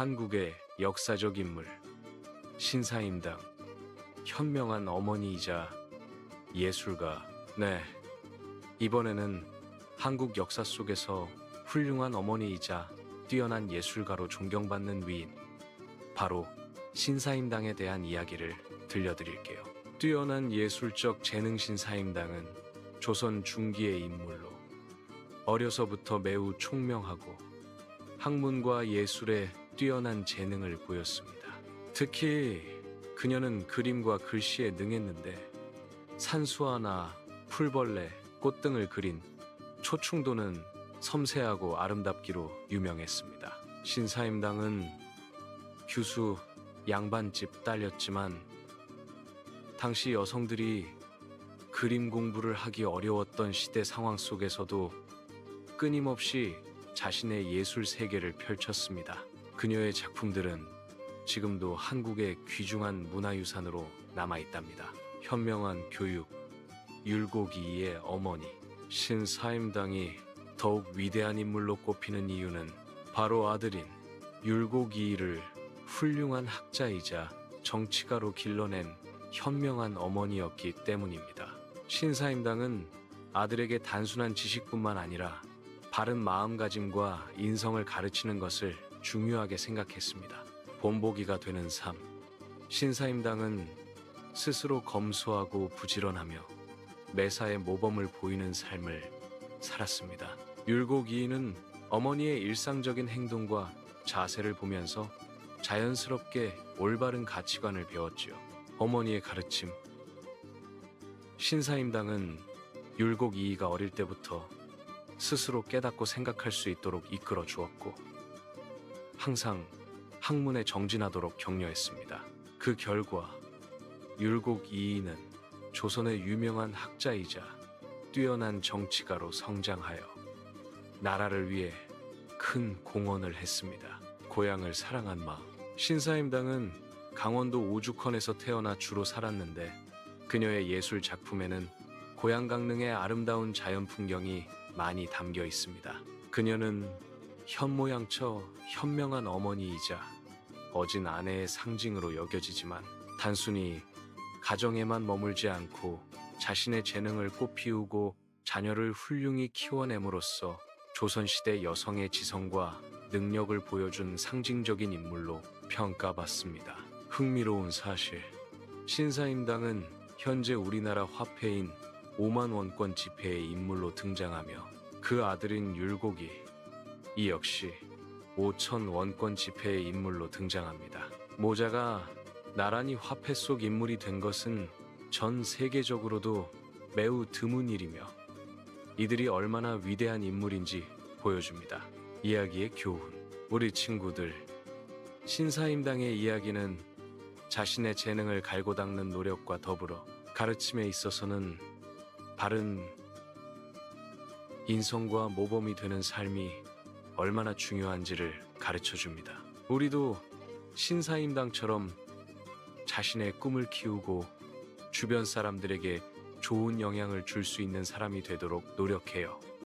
한국의 역사적 인물 신사임당 현명한 어머니이자 예술가 네 이번에는 한국 역사 속에서 훌륭한 어머니이자 뛰어난 예술가로 존경받는 위인 바로 신사임당에 대한 이야기를 들려드릴게요. 뛰어난 예술적 재능 신사임당은 조선 중기의 인물로 어려서부터 매우 총명하고 학문과 예술에 뛰어난 재능을 보였습니다. 특히 그녀는 그림과 글씨에 능했는데 산수화나 풀벌레, 꽃 등을 그린 초충도는 섬세하고 아름답기로 유명했습니다. 신사임당은 규수 양반집 딸이었지만 당시 여성들이 그림 공부를 하기 어려웠던 시대 상황 속에서도 끊임없이 자신의 예술 세계를 펼쳤습니다. 그녀의 작품들은 지금도 한국의 귀중한 문화유산으로 남아있답니다. 현명한 교육, 율곡이의 어머니, 신사임당이 더욱 위대한 인물로 꼽히는 이유는 바로 아들인 율곡이를 훌륭한 학자이자 정치가로 길러낸 현명한 어머니였기 때문입니다. 신사임당은 아들에게 단순한 지식뿐만 아니라 바른 마음가짐과 인성을 가르치는 것을 중요하게 생각했습니다. 본보기가 되는 삶. 신사임당은 스스로 검소하고 부지런하며 매사에 모범을 보이는 삶을 살았습니다. 율곡이인은 어머니의 일상적인 행동과 자세를 보면서 자연스럽게 올바른 가치관을 배웠지요. 어머니의 가르침. 신사임당은 율곡 이이가 어릴 때부터 스스로 깨닫고 생각할 수 있도록 이끌어 주었고 항상 학문에 정진하도록 격려했습니다. 그 결과 율곡 이이는 조선의 유명한 학자이자 뛰어난 정치가로 성장하여 나라를 위해 큰 공헌을 했습니다. 고향을 사랑한 마음. 신사임당은 강원도 오죽헌에서 태어나 주로 살았는데 그녀의 예술 작품에는 고향 강릉의 아름다운 자연 풍경이 많이 담겨 있습니다. 그녀는 현모양처 현명한 어머니이자 어진 아내의 상징으로 여겨지지만 단순히 가정에만 머물지 않고 자신의 재능을 꽃피우고 자녀를 훌륭히 키워냄으로써 조선시대 여성의 지성과 능력을 보여준 상징적인 인물로 평가받습니다. 흥미로운 사실. 신사임당은 현재 우리나라 화폐인 5만 원권 지폐의 인물로 등장하며 그 아들인 율곡이 이 역시 5천 원권 지폐의 인물로 등장합니다. 모자가 나란히 화폐 속 인물이 된 것은 전 세계적으로도 매우 드문 일이며 이들이 얼마나 위대한 인물인지 보여줍니다. 이야기의 교훈. 우리 친구들. 신사임당의 이야기는 자신의 재능을 갈고 닦는 노력과 더불어 가르침에 있어서는 바른 인성과 모범이 되는 삶이 얼마나 중요한지를 가르쳐 줍니다. 우리도 신사임당처럼 자신의 꿈을 키우고 주변 사람들에게 좋은 영향을 줄 수 있는 사람이 되도록 노력해요.